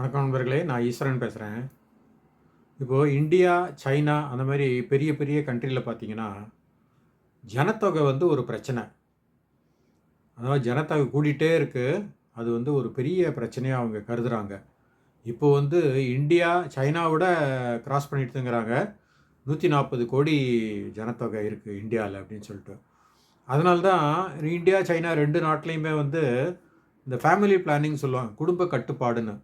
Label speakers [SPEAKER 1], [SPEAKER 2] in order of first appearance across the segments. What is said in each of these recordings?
[SPEAKER 1] வணக்கம் நண்பர்களே நான் ஈஸ்வரன் பேசுகிறேன் இப்போது இந்தியா சைனா அந்த மாதிரி பெரிய பெரிய கண்ட்ரியில் பார்த்தீங்கன்னா ஜனத்தொகை வந்து ஒரு பிரச்சனை. அதாவது ஜனத்தொகை கூடிட்டே இருக்குது அது வந்து ஒரு பெரிய பிரச்சனையாக அவங்க கருதுகிறாங்க இப்போ வந்து இந்தியா சைனாவோட கிராஸ் பண்ணிட்டுங்கிறாங்க. நூற்றி நாற்பது கோடி ஜனத்தொகை இருக்குது இந்தியாவில் அப்படின்னு சொல்லிட்டு. அதனால்தான் இந்தியா சைனா ரெண்டு நாட்டிலையுமே வந்து இந்த ஃபேமிலி பிளானிங் சொல்லுவாங்க. குடும்ப கட்டுப்பாடுன்னு.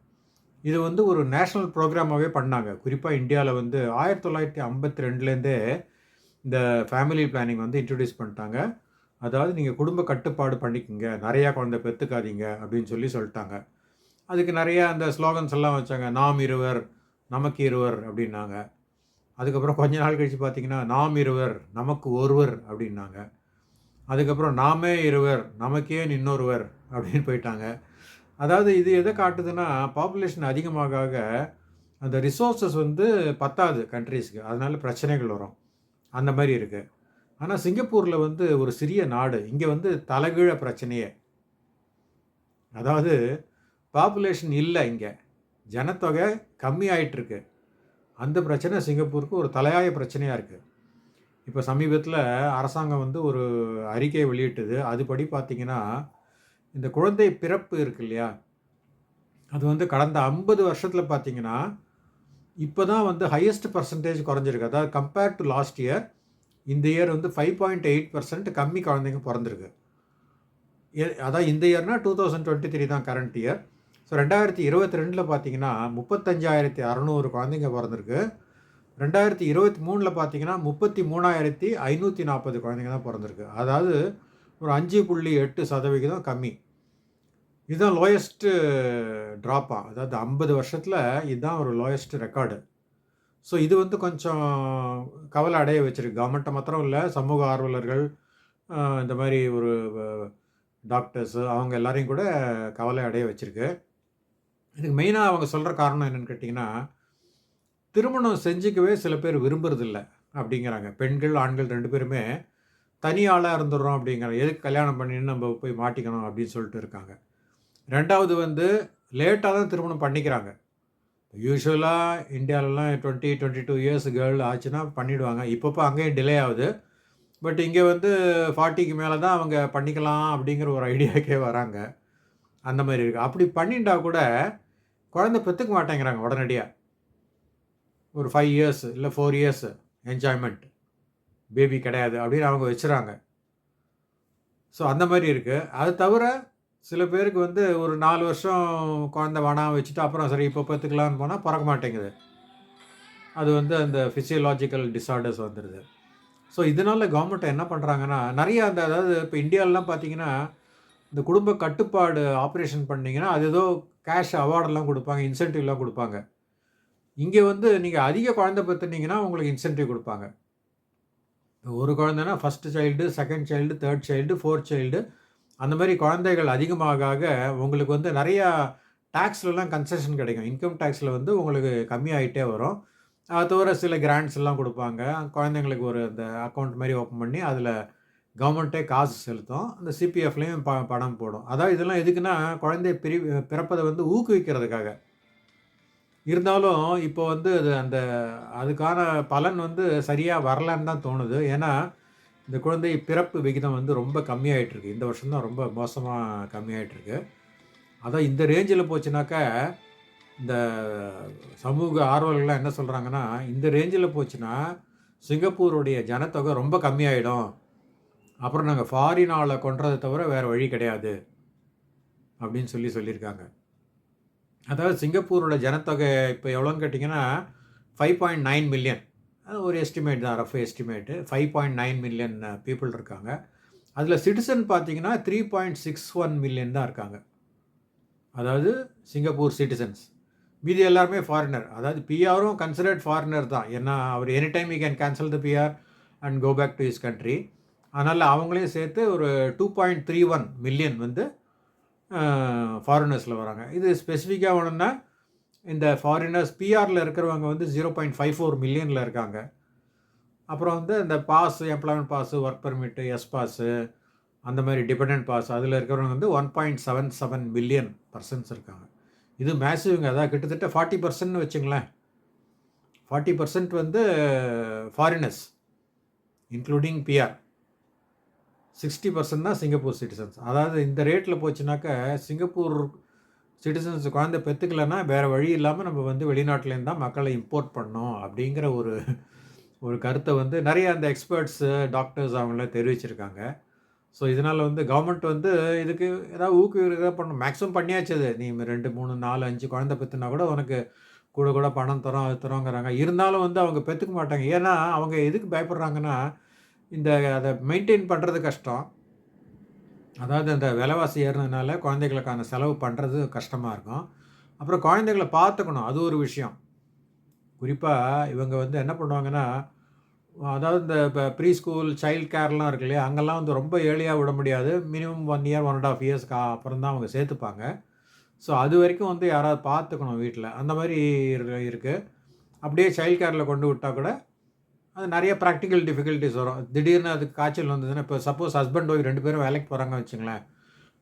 [SPEAKER 1] இது வந்து ஒரு நேஷ்னல் ப்ரோக்ராமாகவே பண்ணாங்க. குறிப்பாக இந்தியாவில் வந்து ஆயிரத்தி தொள்ளாயிரத்தி ஐம்பத்தி ரெண்டுலேருந்தே இந்த ஃபேமிலி பிளானிங் வந்து இன்ட்ரடியூஸ் பண்ணிட்டாங்க. அதாவது நீங்கள் குடும்ப கட்டுப்பாடு பண்ணிக்கோங்க. நிறையா குழந்தை பெற்றுக்காதீங்க அப்படின்னு சொல்லி சொல்லிட்டாங்க. அதுக்கு நிறையா அந்த ஸ்லோகன்ஸ் எல்லாம் வச்சாங்க. நாம் இருவர் நமக்கு இருவர் அப்படின்னாங்க. அதுக்கப்புறம் கொஞ்ச நாள் கழித்து பார்த்தீங்கன்னா நாம் இருவர் நமக்கு ஒருவர் அப்படின்னாங்க. அதுக்கப்புறம் நாமே இருவர் நமக்கே இன்னொருவர் அப்படின்னு போயிட்டாங்க. அதாவது இது எதை காட்டுதுன்னா பாப்புலேஷன் அதிகமாக அந்த ரிசோர்ஸஸ் வந்து பத்தாது கண்ட்ரீஸ்க்கு அதனால் பிரச்சனைகள் வரும். அந்த மாதிரி இருக்குது ஆனால் சிங்கப்பூரில் வந்து ஒரு சிறிய நாடு. இங்கே வந்து தலைகீழ பிரச்சனையே. அதாவது பாப்புலேஷன் இல்லை இங்கே. ஜனத்தொகை கம்மி அந்த பிரச்சனை சிங்கப்பூருக்கு ஒரு தலையாய பிரச்சனையாக இருக்குது இப்போ சமீபத்தில் அரசாங்கம் வந்து ஒரு அறிக்கை வெளியிட்டது. அதுபடி பார்த்திங்கன்னா இந்த குழந்தை பிறப்பு இருக்கு இல்லையா அது வந்து கடந்த ஐம்பது வருஷத்தில் பார்த்தீங்கன்னா இப்போ தான் வந்து ஹையஸ்ட் பர்சன்டேஜ் குறைஞ்சிருக்கு. அதாவது கம்பேர்ட் டு லாஸ்ட் இயர் இந்த இயர் வந்து ஃபைவ் பாயிண்ட் எயிட் பர்சன்ட் கம்மி குழந்தைங்க பிறந்திருக்கு. ஏ- அதான் இந்த இயர்னால் டூ தௌசண்ட் டுவெண்ட்டி த்ரீ தான் கரண்ட் இயர் ஸோ ரெண்டாயிரத்தி இருபத்தி ரெண்டில் பார்த்தீங்கன்னா முப்பத்தஞ்சாயிரத்தி அறநூறு குழந்தைங்க பிறந்திருக்கு. ரெண்டாயிரத்தி இருபத்தி மூணில் பார்த்தீங்கன்னா முப்பத்தி மூணாயிரத்தி ஐநூற்றி நாற்பது குழந்தைங்க தான் பிறந்திருக்கு. அதாவது ஒரு அஞ்சு புள்ளி எட்டு சதவிகிதம் கம்மி. இதுதான் லோயஸ்ட்டு ட்ராப்பாக அதாவது ஐம்பது வருஷத்தில் இதுதான் ஒரு லோயஸ்ட் ரெக்கார்டு ஸோ இது வந்து கொஞ்சம் கவலை அடைய வச்சிருக்கு. கவர்மெண்ட்டை மாத்திரம் இல்லை சமூக ஆர்வலர்கள் இந்த மாதிரி ஒரு டாக்டர்ஸு அவங்க எல்லாரையும் கூட கவலை அடைய வச்சுருக்கு. இதுக்கு மெயினாக அவங்க சொல்கிற காரணம் என்னென்னு கேட்டிங்கன்னா திருமணம் செஞ்சுக்கவே சில பேர் விரும்புறதில்ல அப்படிங்கிறாங்க. பெண்கள் ஆண்கள் ரெண்டு பேருமே தனியாளாக ஆளாக இருந்துடுறோம் அப்படிங்கிற எதுக்கு கல்யாணம் பண்ணின்னு நம்ம போய் மாட்டிக்கணும் அப்படின்னு சொல்லிட்டு இருக்காங்க. ரெண்டாவது வந்து லேட்டாக தான் திருமணம் பண்ணிக்கிறாங்க. யூஸ்வலாக இந்தியாவிலலாம் twenty twenty two years girl ஆச்சுன்னா பண்ணிவிடுவாங்க இப்பப்போ அங்கேயும் டிலே ஆகுது. பட் இங்கே வந்து ஃபார்ட்டிக்கு மேலே தான் அவங்க பண்ணிக்கலாம் அப்படிங்கிற ஒரு ஐடியாக்கே வராங்க. அந்த மாதிரி இருக்குது அப்படி பண்ணிட்டா கூட குழந்தை பெற்றுக்க மாட்டேங்கிறாங்க உடனடியாக ஒரு ஃபைவ் இயர்ஸ் இல்லை ஃபோர் இயர்ஸ் என்ஜாய்மெண்ட் பேபி கிடையாது அப்படின்னு அவங்க வச்சுறாங்க. ஸோ அந்த மாதிரி இருக்குது அது தவிர சில பேருக்கு வந்து ஒரு நாலு வருஷம் குழந்தை வேணாம் வச்சுட்டு அப்புறம் சரி இப்போ பார்த்துக்கலான்னு போனால் பிறக்க மாட்டேங்குது. அது வந்து அந்த ஃபிசியலாஜிக்கல் டிஸார்டர்ஸ் வந்துடுது ஸோ இதனால் கவர்மெண்ட் என்ன பண்ணுறாங்கன்னா நிறைய அந்த அதாவது இப்போ இந்தியாவிலலாம் பார்த்தீங்கன்னா இந்த குடும்ப கட்டுப்பாடு ஆப்ரேஷன் பண்ணீங்கன்னா அது ஏதோ கேஷ் அவார்டெல்லாம் கொடுப்பாங்க இன்சென்டிவ்லாம் கொடுப்பாங்க. இங்கே வந்து நீங்கள் அதிக குழந்தை பெற்றுனீங்கன்னா உங்களுக்கு இன்சென்டிவ் கொடுப்பாங்க. ஒரு குழந்தைனா first child second child third child fourth child அந்த மாதிரி குழந்தைகள் அதிகமாக ஆக உங்களுக்கு வந்து நிறையா டேக்ஸ்லலாம் கன்செஷன் கிடைக்கும். இன்கம் டேக்ஸில் வந்து உங்களுக்கு கம்மியாகிட்டே வரும். அது தவிர சில கிராண்ட்ஸ் எல்லாம் கொடுப்பாங்க. குழந்தைங்களுக்கு ஒரு அந்த அக்கௌண்ட் மாதிரி ஓப்பன் பண்ணி அதில் கவர்மெண்ட்டே காசு செலுத்தும். அந்த சிபிஎஃப்லேயும் ப பணம் போடும். அதாவது இதெல்லாம் எதுக்குன்னா குழந்தை பிரி பிறப்பதை வந்து ஊக்குவிக்கிறதுக்காக. இருந்தாலும் இப்போ வந்து அது அந்த அதுக்கான பலன் வந்து சரியாக வரலன்னு தான் தோணுது. ஏன்னா இந்த குழந்தை பிறப்பு விகிதம் வந்து ரொம்ப கம்மியாயிட்டுருக்கு. இந்த வருஷம் தான் ரொம்ப மோசமாக கம்மியாகிட்டுருக்கு அதான் இந்த ரேஞ்சில் போச்சுனாக்கா இந்த சமூக ஆர்வலர்கள்லாம் என்ன சொல்கிறாங்கன்னா இந்த ரேஞ்சில் போச்சுன்னா சிங்கப்பூருடைய ஜனத்தொகை ரொம்ப கம்மியாயிடும். அப்புறம் நாங்கள் ஃபாரின் ஆளை கொன்றதை தவிர வேறு வழி கிடையாது. அப்படின்னு சொல்லி சொல்லியிருக்காங்க. அதாவது சிங்கப்பூரோட ஜனத்தொகை இப்போ எவ்வளோன்னு கேட்டிங்கன்னா ஃபைவ் பாயிண்ட் நைன் மில்லியன் ஒரு எஸ்டிமேட் தான் rough estimate five point nine million people இருக்காங்க. அதில் சிட்டிசன் பார்த்தீங்கன்னா three point six one million தான் இருக்காங்க. அதாவது சிங்கப்பூர் சிட்டிசன்ஸ் மீதி எல்லாருமே ஃபாரினர் அதாவது பிஆரும் கன்சிடர்ட் ஃபாரினர் தான். ஏன்னா அவர் any time you can cancel the PR and go back to his country அதனால் அவங்களையும் சேர்த்து ஒரு two point three one million வந்து ஃபாரினர்ஸில் வராங்க. இது ஸ்பெசிஃபிக்காக ஒன்றுன்னா இந்த ஃபாரினர்ஸ் பிஆரில் இருக்கிறவங்க வந்து ஜீரோ பாயிண்ட் ஃபைவ் ஃபோர் மில்லியனில் இருக்காங்க. அப்புறம் வந்து இந்த pass employment pass work permit S pass அந்த மாதிரி டிபெண்ட் பாஸ் அதில் இருக்கிறவங்க வந்து one point seven seven million persons இருக்காங்க. இது மேசிவ்ங்க அதான் கிட்டத்தட்ட ஃபார்ட்டி பர்சன்ட்னு வச்சுங்களேன். ஃபார்ட்டி பர்சன்ட் வந்து foreigners including PR sixty percent தான் சிங்கப்பூர் சிட்டிசன்ஸ். அதாவது இந்த ரேட்டில் போச்சுனாக்கா சிங்கப்பூர் சிட்டிசன்ஸ் குழந்தை பெற்றுக்கலைன்னா வேறு வழி இல்லாமல் நம்ம வந்து வெளிநாட்டிலேருந்து தான் மக்களை இம்போர்ட் பண்ணோம் அப்படிங்கிற ஒரு ஒரு கருத்தை வந்து நிறைய அந்த எக்ஸ்பர்ட்ஸு டாக்டர்ஸ் அவங்களாம் தெரிவிச்சிருக்காங்க. ஸோ இதனால் வந்து கவர்மெண்ட் வந்து இதுக்கு ஏதாவது ஊக்குவிக்கிறதா பண்ணணும். மேக்ஸிமம் பண்ணியாச்சு அது. நீ ரெண்டு மூணு நாலு அஞ்சு குழந்தை பெற்றுனா கூட உனக்கு கூட கூட பணம் தரோம் அது தரோங்கிறாங்க. இருந்தாலும் வந்து அவங்க பெற்றுக்க மாட்டாங்க. ஏன்னா அவங்க எதுக்கு பயப்படுறாங்கன்னா இந்த அதை மெயின்டைன் பண்ணுறது கஷ்டம். அதாவது அந்த விலைவாசி ஏறினதுனால குழந்தைகளுக்கான செலவு பண்ணுறது கஷ்டமாக இருக்கும். அப்புறம் குழந்தைகளை பார்த்துக்கணும் அது ஒரு விஷயம். குறிப்பாக இவங்க வந்து என்ன பண்ணுவாங்கன்னா அதாவது இந்த இப்போ ப்ரீ ஸ்கூல் சைல்ட் கேர்லாம் இருக்கு இல்லையா அங்கெல்லாம் வந்து ரொம்ப ஏர்லியாக விட முடியாது. Minimum one year one and half இயர்ஸ்க்கு அப்புறம் தான் அவங்க சேர்த்துப்பாங்க. ஸோ அது வரைக்கும் வந்து யாராவது பார்த்துக்கணும் வீட்டில் அந்த மாதிரி இருக்குது அப்படியே சைல்ட் கேரில் கொண்டு விட்டால் கூட அது நிறைய ப்ராக்டிக்கல் டிஃபிகல்ட்டிஸ் வரும். திடீர்னு அதுக்கு காய்ச்சல் வந்ததுன்னா இப்போ சப்போஸ் ஹஸ்பண்ட் ஒய்ஃப் ரெண்டு பேரும் வேலைக்கு போகிறாங்க வச்சுங்களேன்.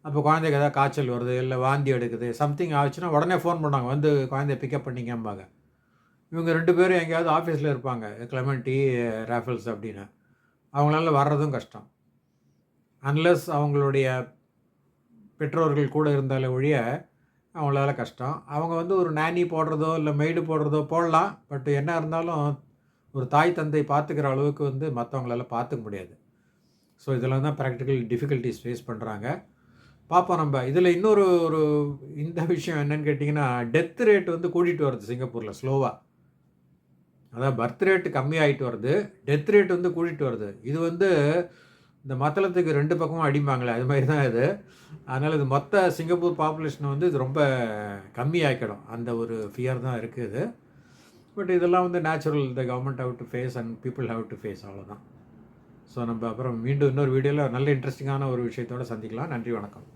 [SPEAKER 1] அப்போ குழந்தைக்கு ஏதாவது காய்ச்சல் வருது இல்லை வாந்தி எடுக்குது சம்திங் ஆச்சுன்னா உடனே ஃபோன் பண்ணாங்க வந்து குழந்தைய பிக்கப் பண்ணிக்கம்பாங்க. இவங்க ரெண்டு பேரும் எங்கேயாவது ஆஃபீஸில் இருப்பாங்க கிளமெண்டி ரேஃபல்ஸ் அப்படின்னு. அவங்களால வர்றதும் கஷ்டம். அன்லஸ் அவங்களுடைய பெற்றோர்கள் கூட இருந்தாலே ஒழிய அவங்களால கஷ்டம். அவங்க வந்து ஒரு நானி போடுறதோ இல்லை மெய்டு போடுறதோ போடலாம். பட் என்ன இருந்தாலும் ஒரு தாய் தந்தை பார்த்துக்கிற அளவுக்கு வந்து மற்றவங்களால பார்த்துக்க முடியாது. ஸோ இதெல்லாம் தான் ப்ராக்டிக்கல் டிஃபிகல்ட்டிஸ் ஃபேஸ் பண்ணுறாங்க பார்ப்போம் நம்ம. இதில் இன்னொரு ஒரு இந்த விஷயம் என்னன்னு கேட்டிங்கன்னா டெத் ரேட் வந்து கூட்டிகிட்டு வருது சிங்கப்பூரில் ஸ்லோவாக அதான் பர்த் ரேட் கம்மியாகிட்டு வருது. டெத் ரேட் வந்து கூட்டிகிட்டு வருது. இது வந்து இந்த மத்தளத்துக்கு ரெண்டு பக்கமும் அடிப்பாங்களே அது மாதிரி தான் இது. அதனால் இது மொத்த சிங்கப்பூர் பாப்புலேஷன் வந்து இது ரொம்ப கம்மியாக்கிடும் அந்த ஒரு ஃபியர் தான் இருக்குது. பட் இதெல்லாம் வந்து natural the government have to face and people have to face அவ்வளோதான் ஸோ நம்ம அப்புறம் மீண்டும் இன்னொரு வீடியோவில் நல்ல இன்ட்ரெஸ்டிங்கான ஒரு விஷயத்தோடு சந்திக்கலாம். நன்றி வணக்கம்.